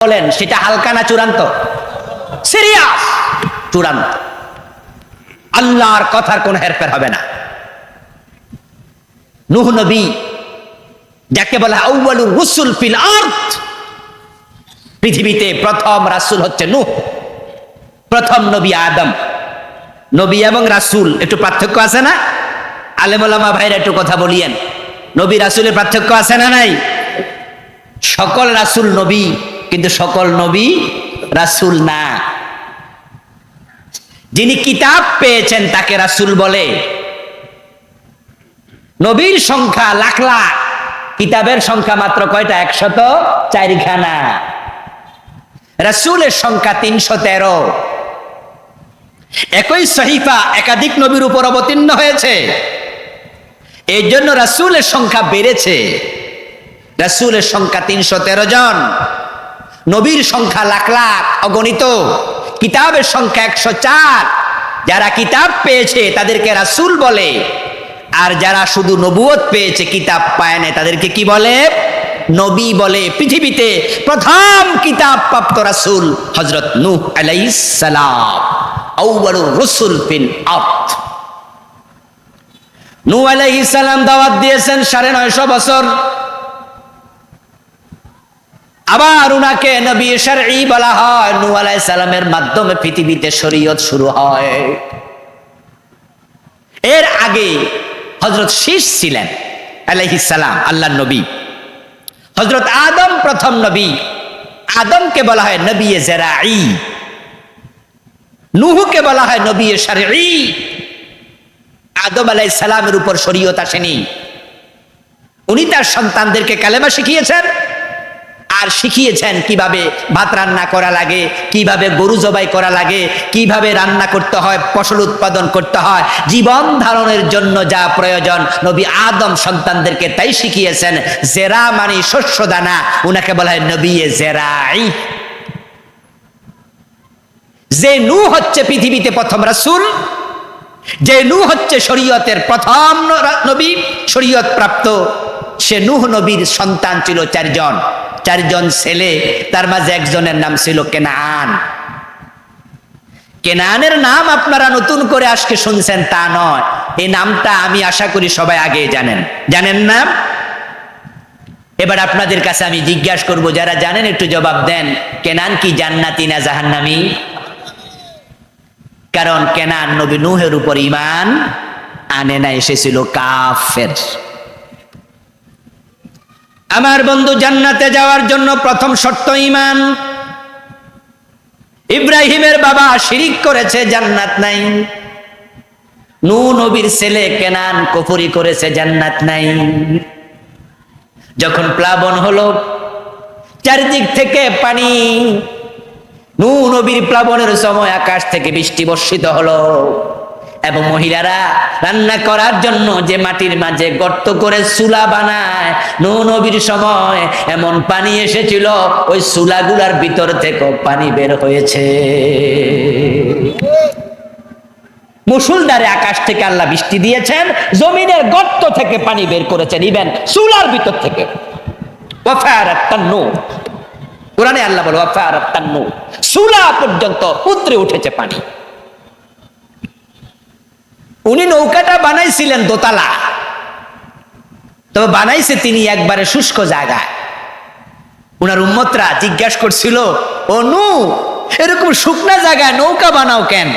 বলেন সেটা হালকা না চূড়ান্ত? সিরিয়াস চূড়ান্ত। আল্লাহর কথার কোন হেরফের হবে না। নুহ নবী যাকে বলা আউয়ালুর রুসুল ফিল আর্থ পৃথিবীতে প্রথম রাসূল হচ্ছে নূহ প্রথম নবী আদম। নবী এবং রাসূল একটু পার্থক্য আছে না? আলেমুলামা ভাইরা একটু কথা বলিয়েন। নবী রাসূলের পার্থক্য আছে না নাই? সকল রাসূল নবী কিন্তু সকল নবী রাসূল না। যিনি কিতাব পেয়েছেন তাকে রাসূল বলে। নবীর সংখ্যা লাখ লাখ, কিতাবের সংখ্যা মাত্র কয়টা? একশত চারিখানা। রাসূলের সংখ্যা তিনশো তেরো একই সহিফা একাধিক নবীর উপর অবতীর্ণ হয়েছে। এই জন্য রাসূলের সংখ্যা বেড়েছে। রাসূলের সংখ্যা তিনশো তেরো জন। নবীর সংখ্যা লাখ লাখ, অগণিত। কিতাবের সংখ্যা একশো চার। যারা কিতাব পেয়েছে, তাদেরকে রাসূল বলে। আর যারা শুধু নবুয়ত পেয়েছে, কিতাব পায় না তাদেরকে কি বলে? নবী বলে। পৃথিবীতে প্রথম কিতাব প্রাপ্ত রাসূল হজরত নূহ আলাইহিস সালাম। আউয়ালুর রাসূল আরদ। নূহ আলাইহিস দাওয়াত দিয়েছেন সাড়ে নয়শো বছর। আবার উনাকে নবী শারঈ বলা হয় নু আলাইহিস সালামের মাধ্যমে পৃথিবীতে শরীয়ত শুরু হয়। এর আগে হজরত শীষ ছিলেন, আলাইহিস সালাম, আল্লাহর নবী। হযরত আদম প্রথম নবী। আদমকে বলা হয় নবী জেরাই নুহুকে বলা হয় নবী শারঈ। আদম আলাইহিস সালামের উপর শরীয়ত আসেনি। উনি তার সন্তানদেরকে কালেমা শিখিয়েছেন। আর শিখিয়েছেন কীভাবে ভাত রান্না করা লাগে, কীভাবে গরু জবাই করা লাগে, কীভাবে রান্না করতে হয়, ফসল উৎপাদন করতে হয়, জীবন ধারণের জন্য যা প্রয়োজন, নবী আদম সন্তানদেরকে তাই শিখিয়েছেন, জেরা মানে শস্য দানা, উনাকে বলা হয় নবী জেরাই। যে নু হচ্ছে পৃথিবীতে প্রথম রাসূল, যে নু হচ্ছে শরীয়তের প্রথম নবী, শরীয়ত প্রাপ্ত, সে নূহ নবীর সন্তান ছিল চারজন। চারজন ছেলে, তার মাঝে একজনের নাম ছিল কেনান। কেনানের নাম আপনারা নতুন করে আজকে শুনছেন তা নয়। এই নামটা আমি আশা করি সবাই আগে জানেন। জানেন না? এবার আপনাদের কাছে আমি জিজ্ঞাসা করব, যারা জানেন একটু জবাব দেন, কেনান কি জান্নাতি না জাহান্নামি? কারণ কেনান নবী নুহের উপর ইমান আনে না, এসেছিল কাফের। আমার বন্ধু জান্নাতে যাওয়ার জন্য প্রথম শর্ত ইমান ইব্রাহিমের বাবা শিরিক করেছে, জান্নাত নাই। নু নবীর ছেলে কেনান কফরি করেছে, জান্নাত নাই। যখন প্লাবন হলো, চারিদিক থেকে পানি। নু নবীর প্লাবনের সময় আকাশ থেকে বৃষ্টি বর্ষিত হলো। এবং মহিলারা রান্না করার জন্য যে মাটির মাঝে গর্ত করে চুলা বানায়। নৌ নবীর সময় এমন পানি এসেছিল, ওই চুলাগুলার ভিতর থেকে পানি বের হয়েছে। মুসুলদারে আকাশ থেকে আল্লাহ বৃষ্টি দিয়েছেন, জমিনের গর্ত থেকে পানি বের করেছেন ইভেন চুলার ভিতর থেকে। কোরআনে আল্লাহ বলো চুলা পর্যন্ত উতরে উঠেছে পানি। উনি নৌকাটা বানাইছিলেন দোতলা। তবে বানাইছে তিনি একবারে শুষ্ক জায়গায়। উনার উম্মতরা জিজ্ঞাসা করছিল, ও নু, এরকম শুকনা জায়গায় নৌকা বানাও কেন?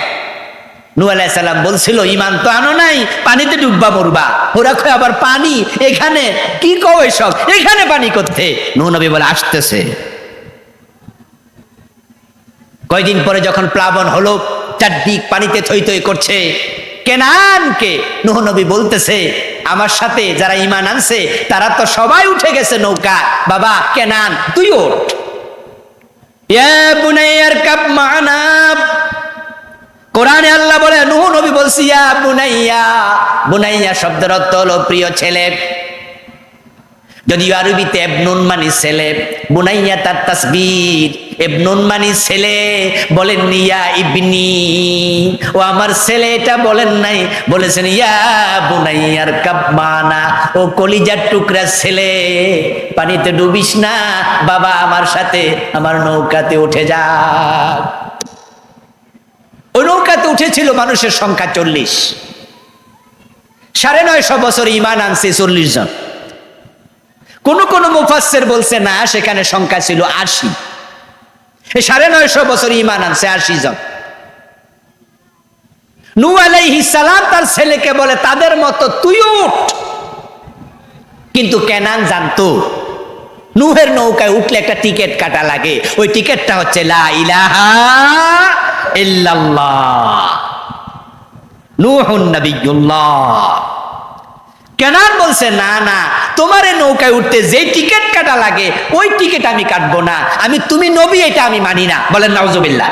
নু আলাইসাল্লাম বলছিল, ইমান তো আনো নাই, পানিতে ডুববা মরবা। ওরা কয়, আবার পানি? এখানে? কি কও এসব? এখানে পানি করতে নু নবী বলে, আসতেছে। কয়দিন পরে যখন প্লাবন হলো, চারদিক পানিতে থই থই করছে। কেনানকে নুহ নবী বলতেছে, আমার সাথে যারা ইমান আনছে, তারা তো সবাই উঠে গেছে নৌকা। বাবা, কেনান, তুই ওঠ। আল্লাহ বলে, নুহ নবী বলছি, ইয়া বুনাইয়া। বুনাইয়া শব্দের অর্থ হলো, প্রিয় ছেলে যদিও আরবিতে এবনুন মানি ছেলে, বুনাইয়া তার তাসবির। এবনুন মানি ছেলে, বলেন ইয়া ইবনি। ও আমার ছেলে এটা বলেন নাই, বলেছেন ইয়া বুনাইয়ার কাব্বানা, ও কলিজার টুকরা ছেলে। পানিতে ডুবিস না, বাবা আমার সাথে, আমার নৌকাতে উঠে যা। ওই নৌকাতে উঠেছিল মানুষের সংখ্যা চল্লিশ। সাড়ে নয়শো বছর ইমান আনছে চল্লিশ জন। কোন কোন মুফাসের বলছে, না, সেখানে সংখ্যা ছিল আশি। সাড়ে নয়শো বছর ইমান আনছে আশি জন। নু আলাইহিস সালাম তার ছেলেকে বলে, তাদের মতো তুই উঠ। কিন্তু কেনান জানতো, নুহের নৌকায় উঠলে একটা টিকিট কাটা লাগে। ওই টিকিটটা হচ্ছে, লা ইলাহা ইল্লাল্লাহ। নূহুন নবিয়্যুল্লাহ। কেনান বলছে, না না, তোমার নৌকায় উঠতে যে টিকিট কাটা লাগে, ওই টিকিট আমি কাটবো না। আমি, তুমি নবী, এটা আমি মানি না। বলেন, নাউজুবিল্লাহ।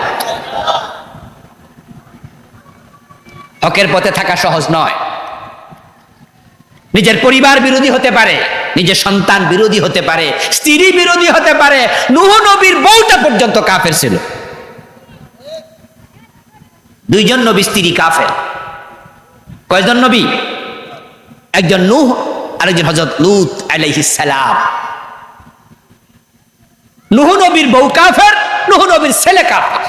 হকের পথে থাকা সহজ নয়। নিজের পরিবার বিরোধী হতে পারে, নিজের সন্তান বিরোধী হতে পারে, স্ত্রী বিরোধী হতে পারে, নুহ নবীর বউটা পর্যন্ত কাফের ছিল। দুইজন নবী, স্ত্রী কাফের। কয়জন নবী? একজন নূহ, আরেকজন হজরত লুত সালাম। নুহ নবীর বউ কাফের, নুহ নবীর ছেলে কাফের।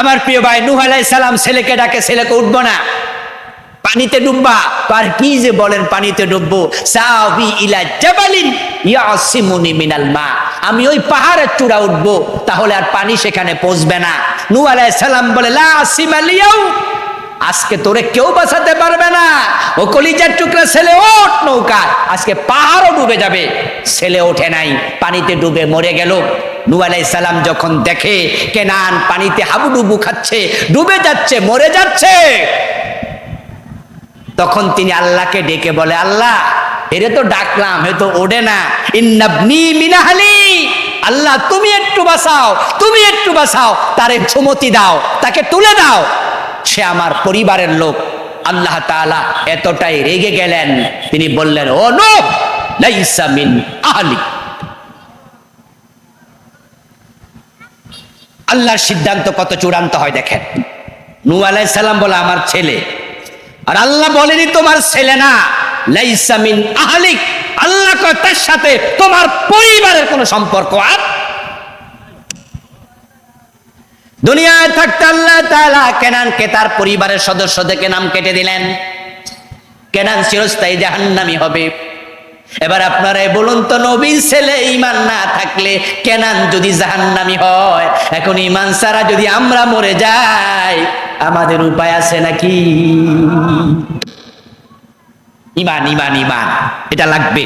আমার প্রিয় ভাই, নুহ আলাইহিস সালাম ছেলেকে ডাকে, ছেলেকে উঠবো না। পানিতে ডুববা আর কি যে বলেন, পানিতে ডুববো। সাবি ইলা জাবালিন ইয়াসিমুনি মিনাল মা। আমি ওই পাহাড়ের চূড়া উঠবো, তাহলে আর পানি সেখানে পৌঁছবে না। নূহ আলাইহিস সালাম বলে, লা আসিমালিয়াউ আজকে তোরে কেউ বাঁচাতে পারবে না। ও কলিজার টুকরা ছেলে ওঠ নৌকা আজকে পাহাড়ও ডুবে যাবে। ছেলে ওঠে নাই, পানিতে ডুবে মরে গেল। নূ সালাম যখন দেখে, কেনান পানিতে হাবুডুবু খাচ্ছে, ডুবে যাচ্ছে, মরে যাচ্ছে। তখন তিনি আল্লাহকে ডেকে বলে, আল্লাহ, এরে তো ডাকলাম হয়তো ওডে না। ইন্নাবনি মিনাহালি। আল্লাহ, তুমি একটু বাঁচাও, তুমি একটু বাঁচাও। তারে সুমতি দাও, তাকে তুলে দাও। সে আমার পরিবারের লোক। আল্লাহ তাআলা এতটাই রেগে গেলেন। তিনি বললেন, ও নো আহলি। আল্লাহর সিদ্ধান্ত কত চূড়ান্ত হয় দেখেন। নূ আলাইহিস সালাম বলে, আমার ছেলে। আর আল্লাহ বলেনি, তোমার ছেলে না, লাইসা মিন আহলিক। আল্লাহ তার সাথে তোমার পরিবারের কোনো সম্পর্ক আর দুনিয়ায় থাকতে আল্লাহ কেনানকে তার পরিবারের সদস্যদেরকে নাম কেটে দিলেন। কেনান চিরস্থায়ী জাহান্নামি হবে। এবার আপনারা বলুন তো, নবীর ছেলে ইমান না থাকলে কেনান যদি জাহান্নামি হয়, এখন ইমান ছাড়া যদি আমরা মরে যাই, আমাদের উপায় আছে নাকি? ইমান ইমান ইমান এটা লাগবে।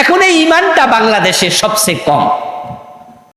এখন এই ইমানটা বাংলাদেশে সবচেয়ে কম।